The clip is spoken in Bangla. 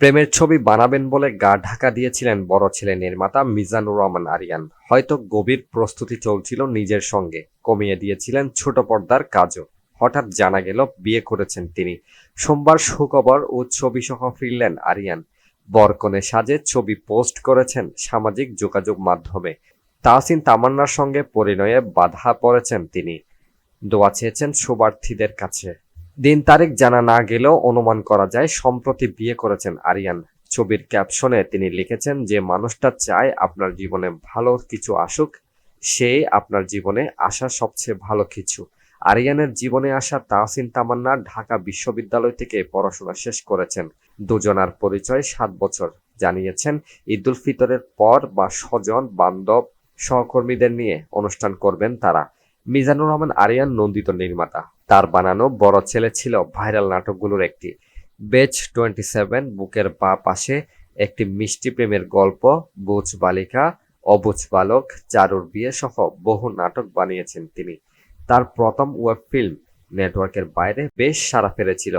প্রেমের ছবি বানাবেন বলে গা ঢাকা দিয়েছিলেন বড় ছেলে নির্মাতা মিজানুর রহমান আরিয়ান। হয়তো গভীর প্রস্তুতি চলছিল নিজের সঙ্গে। কমিয়ে দিয়েছিলেন ছোট পর্দার কাজও। হঠাৎ জানা গেল বিয়ে করেছেন তিনি। সোমবার সুখবর ও ছবি সহ ফিরলেন আরিয়ান। বরকনে সাজে ছবি পোস্ট করেছেন সামাজিক যোগাযোগ মাধ্যমে। তাহসিন তামান্নার সঙ্গে পরিণয়ে বাধা পড়েছেন তিনি। দোয়া চেয়েছেন শুভার্থীদের কাছে। দিন তারিখ জানা না গেলেও অনুমান করা যায়, সম্প্রতি বিয়ে করেছেন আরিয়ান। ছবির ক্যাপশনে তিনি লিখেছেন যে, মানুষটা চায় আপনার জীবনে ভালো কিছু আসুক, সে আপনার জীবনে আসা সবচেয়ে ভালো কিছু। আরিয়ানের জীবনে আসা তাহসিন তামান্না ঢাকা বিশ্ববিদ্যালয় থেকে পড়াশোনা শেষ করেছেন। দুজনার পরিচয় সাত বছর। জানিয়েছেন ঈদুল ফিতরের পর বা স্বজন, বান্ধব, সহকর্মীদের নিয়ে অনুষ্ঠান করবেন তারা। মিজানুর রহমান, আরিয়ান, নন্দিত নির্মাতা। তার বানানো বড় ছেলে ছিল ভাইরাল নাটকগুলোর একটি। বেচ টোয়েন্টি সেভেন বুকের বা পাশে একটি মিষ্টি প্রেমের গল্প, বুঝ বালিকা, অবুঝ বালক, চারুর বিয়ে সহ বহু নাটক বানিয়েছেন তিনি। তার প্রথম ওয়েব ফিল্ম নেটওয়ার্কের বাইরে বেশ সারা ফেলেছিল।